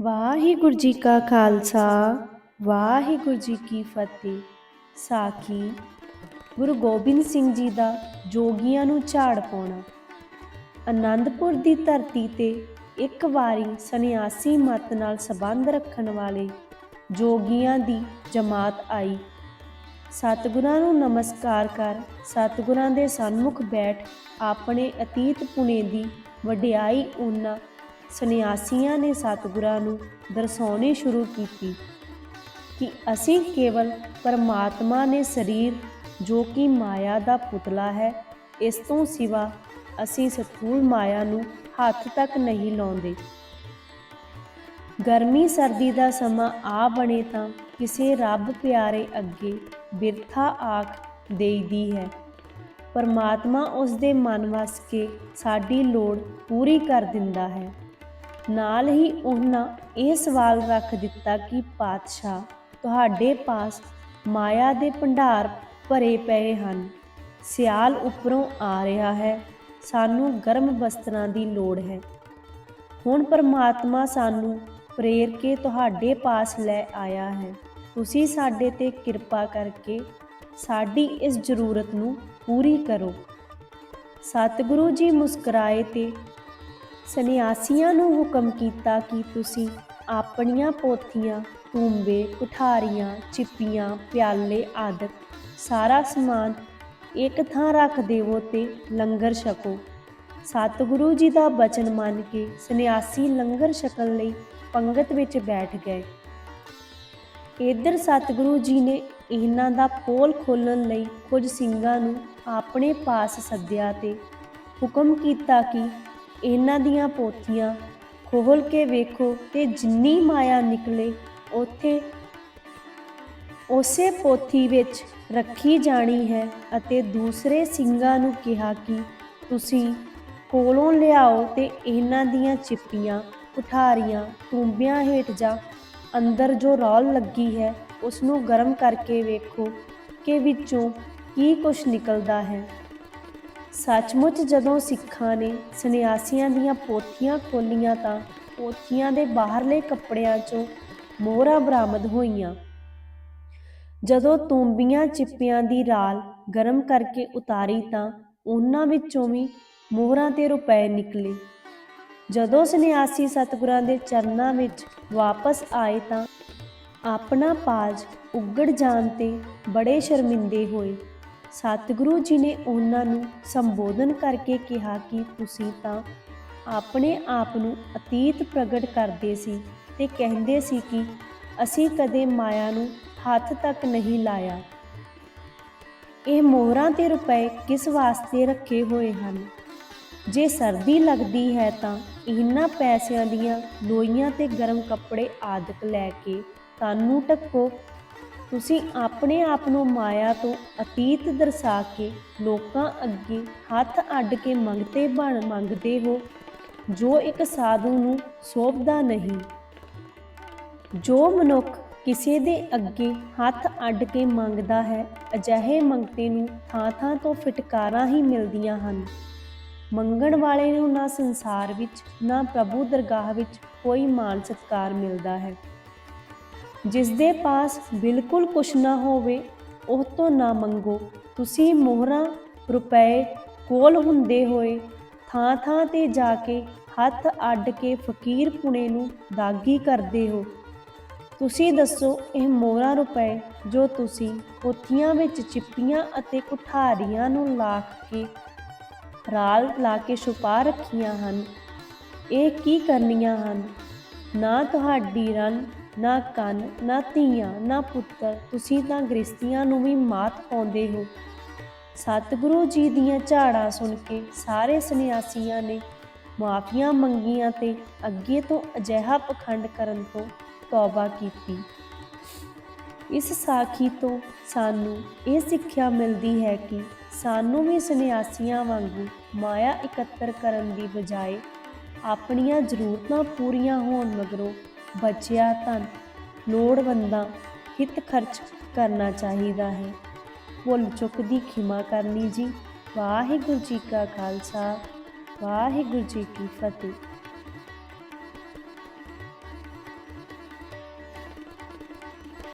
ਵਾਹਿਗੁਰੂ ਜੀ ਕਾ ਖਾਲਸਾ, ਵਾਹਿਗੁਰੂ ਜੀ ਕੀ ਫਤਿਹ। ਸਾਖੀ, ਗੁਰੂ ਗੋਬਿੰਦ ਸਿੰਘ ਜੀ ਦਾ ਜੋਗੀਆਂ ਨੂੰ ਝਾੜ ਪਾਉਣਾ। ਆਨੰਦਪੁਰ ਦੀ ਧਰਤੀ ਤੇ ਇੱਕ ਵਾਰੀ ਸੰਨਿਆਸੀ ਮਤ ਨਾਲ ਸੰਬੰਧ ਰੱਖਣ ਵਾਲੇ ਜੋਗੀਆਂ ਦੀ ਜਮਾਤ ਆਈ। ਸਤਿਗੁਰਾਂ ਨੂੰ ਨਮਸਕਾਰ ਕਰ, ਸਤਿਗੁਰਾਂ ਦੇ ਸਨਮੁਖ ਬੈਠ ਆਪਣੇ ਅਤੀਤ ਪੁਣੇ ਦੀ ਵਡਿਆਈ ਉਹਨਾਂ ਸੰਨਿਆਸੀਆਂ ਨੇ ਸਤਿਗੁਰਾਂ ਨੂੰ ਦਰਸਾਉਣੀ ਸ਼ੁਰੂ ਕੀਤੀ ਕਿ ਅਸੀਂ ਕੇਵਲ ਪਰਮਾਤਮਾ ਨੇ ਸਰੀਰ, ਜੋ ਕਿ ਮਾਇਆ ਦਾ ਪੁਤਲਾ ਹੈ, ਇਸ ਤੋਂ ਸਿਵਾ ਅਸੀਂ ਸਥੂਲ ਮਾਇਆ ਨੂੰ ਹੱਥ ਤੱਕ ਨਹੀਂ ਲਾਉਂਦੇ। ਗਰਮੀ ਸਰਦੀ ਦਾ ਸਮਾਂ ਆ ਬਣੇ ਤਾਂ ਕਿਸੇ ਰੱਬ ਪਿਆਰੇ ਅੱਗੇ ਬਿਰਥਾ ਆਖ ਦੇਈਦੀ ਹੈ। ਪਰਮਾਤਮਾ ਉਸ ਦੇ ਮਨ ਵਸ ਕੇ ਸਾਡੀ ਲੋੜ ਪੂਰੀ ਕਰ ਦਿੰਦਾ ਹੈ। ਨਾਲ ਹੀ ਉਹਨਾਂ ਇਹ ਸਵਾਲ ਰੱਖ ਦਿੱਤਾ ਕਿ, ਪਾਤਸ਼ਾਹ, ਤੁਹਾਡੇ ਪਾਸ ਮਾਇਆ ਦੇ ਭੰਡਾਰ ਭਰੇ ਪਏ ਹਨ। ਸਿਆਲ ਉੱਪਰੋਂ ਆ ਰਿਹਾ ਹੈ। ਸਾਨੂੰ ਗਰਮ ਵਸਤਰਾਂ ਦੀ ਲੋੜ ਹੈ। ਹੁਣ ਪਰਮਾਤਮਾ ਸਾਨੂੰ ਪ੍ਰੇਰ ਕੇ ਤੁਹਾਡੇ ਪਾਸ ਲੈ ਆਇਆ ਹੈ। ਤੁਸੀਂ ਸਾਡੇ ਤੇ ਕਿਰਪਾ ਕਰਕੇ ਸਾਡੀ ਇਸ ਜ਼ਰੂਰਤ ਨੂੰ ਪੂਰੀ ਕਰੋ। ਸਤਿਗੁਰੂ ਜੀ ਮੁਸਕਰਾਏ ਤੇ ਸੰਨਿਆਸੀਆਂ ਨੂੰ ਹੁਕਮ ਕੀਤਾ ਕਿ ਤੁਸੀਂ ਆਪਣੀਆਂ ਪੋਥੀਆਂ, ਤੂੰਬੇ ਕੁਠਾਰੀਆਂ ਚਿੱਪੀਆਂ, ਪਿਆਲੇ ਆਦਿਕ ਸਾਰਾ ਸਮਾਨ ਇੱਕ ਥਾਂ ਰੱਖ ਦੇਵੋ ਤੇ ਲੰਗਰ ਛਕੋ। ਸਤਿਗੁਰੂ ਜੀ ਦਾ ਬਚਨ ਮੰਨ ਕੇ ਸੰਨਿਆਸੀ ਲੰਗਰ ਛਕਣ ਲਈ ਪੰਗਤ ਵਿੱਚ ਬੈਠ ਗਏ। ਇਧਰ ਸਤਿਗੁਰੂ ਜੀ ਨੇ ਇਹਨਾਂ ਦਾ ਪੋਲ ਖੋਲਣ ਲਈ ਕੁਝ ਸਿੰਘਾਂ ਨੂੰ ਆਪਣੇ ਪਾਸ ਸੱਦਿਆ ਤੇ ਹੁਕਮ ਕੀਤਾ ਕਿ ਇਹਨਾਂ ਦੀਆਂ ਪੋਥੀਆਂ ਖੋਲ ਕੇ ਵੇਖੋ ਤੇ ਜਿੰਨੀ ਮਾਇਆ ਨਿਕਲੇ, ਉਥੇ ਉਸੇ ਪੋਥੀ ਵਿੱਚ ਰੱਖੀ ਜਾਣੀ ਹੈ ਅਤੇ ਦੂਸਰੇ ਸਿੰਘਾਂ ਨੂੰ ਕਿਹਾ ਕਿ ਤੁਸੀਂ ਕੋਲੋਂ ਲਿਆਓ ਤੇ ਇਹਨਾਂ ਦੀਆਂ ਚਿੱਪੀਆਂ, ਉਠਾਰੀਆਂ ਟੂੰਬਿਆਂ ਹੇਠ ਜਾ, ਅੰਦਰ ਜੋ ਰੌਲ ਲੱਗੀ ਹੈ ਉਸ ਨੂੰ ਗਰਮ ਕਰਕੇ ਵੇਖੋ ਕਿ ਵਿੱਚੋਂ ਕੀ ਕੁਝ ਨਿਕਲਦਾ ਹੈ। ਸੱਚਮੁੱਚ ਜਦੋਂ ਸਿੱਖਾਂ ਨੇ ਸੰਨਿਆਸੀਆਂ ਦੀਆਂ ਪੋਥੀਆਂ ਖੋਲੀਆਂ ਤਾਂ ਪੋਥੀਆਂ ਦੇ ਬਾਹਰਲੇ ਕੱਪੜਿਆਂ 'ਚੋਂ ਮੋਹਰਾਂ ਬਰਾਮਦ ਹੋਈਆਂ। ਜਦੋਂ ਤੂੰਬੀਆਂ ਚਿੱਪਿਆਂ ਦੀ ਰਾਲ ਗਰਮ ਕਰਕੇ ਉਤਾਰੀ ਤਾਂ ਉਹਨਾਂ ਵਿੱਚੋਂ ਵੀ ਮੋਹਰਾਂ ਤੇ ਰੁਪਏ ਨਿਕਲੇ। ਜਦੋਂ ਸੰਨਿਆਸੀ ਸਤਿਗੁਰਾਂ ਦੇ ਚਰਨਾਂ ਵਿੱਚ ਵਾਪਸ ਆਏ ਤਾਂ ਆਪਣਾ ਪਾਜ ਉੱਗੜ ਜਾਣ ਤੇ ਬੜੇ ਸ਼ਰਮਿੰਦੇ ਹੋਏ ਸਤਿਗੁਰੂ ਜੀ ਨੇ ਉਹਨਾਂ ਨੂੰ ਸੰਬੋਧਨ ਕਰਕੇ ਕਿਹਾ ਕਿ ਤੁਸੀਂ ਤਾਂ ਆਪਣੇ ਆਪ ਨੂੰ ਅਤੀਤ ਪ੍ਰਗਟ ਕਰਦੇ ਸੀ ਤੇ ਕਹਿੰਦੇ ਸੀ ਕਿ ਅਸੀਂ ਕਦੇ ਮਾਇਆ ਨੂੰ ਹੱਥ ਤੱਕ ਨਹੀਂ ਲਾਇਆ। ਇਹ ਮੋਹਰਾਂ ਤੇ ਰੁਪਏ ਕਿਸ ਵਾਸਤੇ ਰੱਖੇ ਹੋਏ ਹਨ? ਜੇ ਸਰਦੀ ਲੱਗਦੀ ਹੈ ਤਾਂ ਇਹਨਾਂ ਪੈਸਿਆਂ ਦੀਆਂ ਲੋਈਆਂ ਤੇ ਗਰਮ ਕੱਪੜੇ ਆਦਿਕ ਲੈ ਕੇ ਤਾਨੂੰ ਟੱਕੋ ਤੁਸੀਂ ਆਪਣੇ ਆਪ ਨੂੰ ਮਾਇਆ ਤੋਂ ਅਤੀਤ ਦਰਸਾ ਕੇ ਲੋਕਾਂ ਅੱਗੇ ਹੱਥ ਅੱਡ ਕੇ ਮੰਗਤੇ ਬਣ ਮੰਗਦੇ ਹੋ, ਜੋ ਇੱਕ ਸਾਧੂ ਨੂੰ ਸੋਭਦਾ ਨਹੀਂ। ਜੋ ਮਨੁੱਖ ਕਿਸੇ ਦੇ ਅੱਗੇ ਹੱਥ ਅੱਡ ਕੇ ਮੰਗਦਾ ਹੈ, ਅਜਿਹੇ ਮੰਗਤੇ ਨੂੰ ਥਾਂ-ਥਾਂ ਤੋਂ ਫਟਕਾਰਾਂ ਹੀ ਮਿਲਦੀਆਂ ਹਨ। ਮੰਗਣ ਵਾਲੇ ਨੂੰ ਨਾ ਸੰਸਾਰ ਵਿੱਚ, ਨਾ ਪ੍ਰਭੂ ਦਰਗਾਹ ਵਿੱਚ ਕੋਈ ਮਾਨ ਸਤਕਾਰ ਮਿਲਦਾ ਹੈ। ਜਿਸ ਦੇ ਪਾਸ ਬਿਲਕੁਲ ਕੁਛ ਨਾ ਹੋਵੇ, ਉਹ ਤੋਂ ਨਾ ਮੰਗੋ। ਤੁਸੀਂ ਮੋਹਰਾਂ ਰੁਪਏ ਕੋਲ ਹੁੰਦੇ ਹੋਏ ਥਾਂ ਥਾਂ ਤੇ ਜਾ ਕੇ ਹੱਥ ਅੱਡ ਕੇ ਫਕੀਰ ਪੁਣੇ ਨੂੰ ਦਾਗੀ ਕਰਦੇ ਹੋ। ਤੁਸੀਂ ਦੱਸੋ ਇਹ ਮੋਹਰਾਂ ਰੁਪਏ ਜੋ ਤੁਸੀਂ ਪੋਥੀਆਂ ਵਿੱਚ ਚਿੱਪੀਆਂ ਅਤੇ ਕੁਠਾਰੀਆਂ ਨੂੰ ਲਾਖ ਕੇ, ਰਾਲ ਲਾ ਕੇ ਛੁਪਾ ਰੱਖੀਆਂ ਹਨ, ਇਹ ਕੀ ਕਰਨੀਆਂ ਹਨ? ਨਾ ਤੁਹਾਡੀ ਰਣ ਨਾ ਕੰਨ, ਨਾ ਧੀਆਂ, ਨਾ ਪੁੱਤਰ, ਤੁਸੀਂ ਤਾਂ ਗ੍ਰਸਤੀਆਂ ਨੂੰ ਵੀ ਮਾਤ ਪਾਉਂਦੇ ਹੋ। ਸਤਿਗੁਰੂ ਜੀ ਦੀਆਂ ਝਾੜਾਂ ਸੁਣ ਕੇ ਸਾਰੇ ਸੰਨਿਆਸੀਆਂ ਨੇ ਮਾਫੀਆਂ ਮੰਗੀਆਂ ਤੇ ਅੱਗੇ ਤੋਂ ਅਜਿਹਾ ਪਖੰਡ ਕਰਨ ਤੋਂ ਤੌਬਾ ਕੀਤੀ। ਇਸ ਸਾਖੀ ਤੋਂ ਸਾਨੂੰ ਇਹ ਸਿੱਖਿਆ ਮਿਲਦੀ ਹੈ ਕਿ ਸਾਨੂੰ ਵੀ ਸੰਨਿਆਸੀਆਂ ਵਾਂਗੂ ਮਾਇਆ ਇਕੱਤਰ ਕਰਨ ਦੀ ਬਜਾਏ ਆਪਣੀਆਂ ਜ਼ਰੂਰਤਾਂ ਪੂਰੀਆਂ ਹੋਣ ਮਗਰੋਂ ਬਚਿਆ ਧਨ, ਲੋੜਵੰਦਾਂ ਹਿੱਤ ਖਰਚ ਕਰਨਾ ਚਾਹੀਦਾ ਹੈ। ਭੁੱਲ ਚੁੱਕ ਦੀ ਖਿਮਾ ਕਰਨੀ ਜੀ। ਵਾਹਿਗੁਰੂ ਜੀ ਕਾ ਖਾਲਸਾ, ਵਾਹਿਗੁਰੂ ਜੀ ਕੀ ਫਤਿਹ।